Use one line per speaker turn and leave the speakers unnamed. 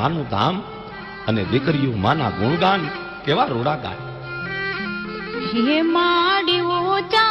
માનું ધામ અને દીકરીઓ માના ગુણગાન કેવા રોડા ગાય
હે માડી ઊંચા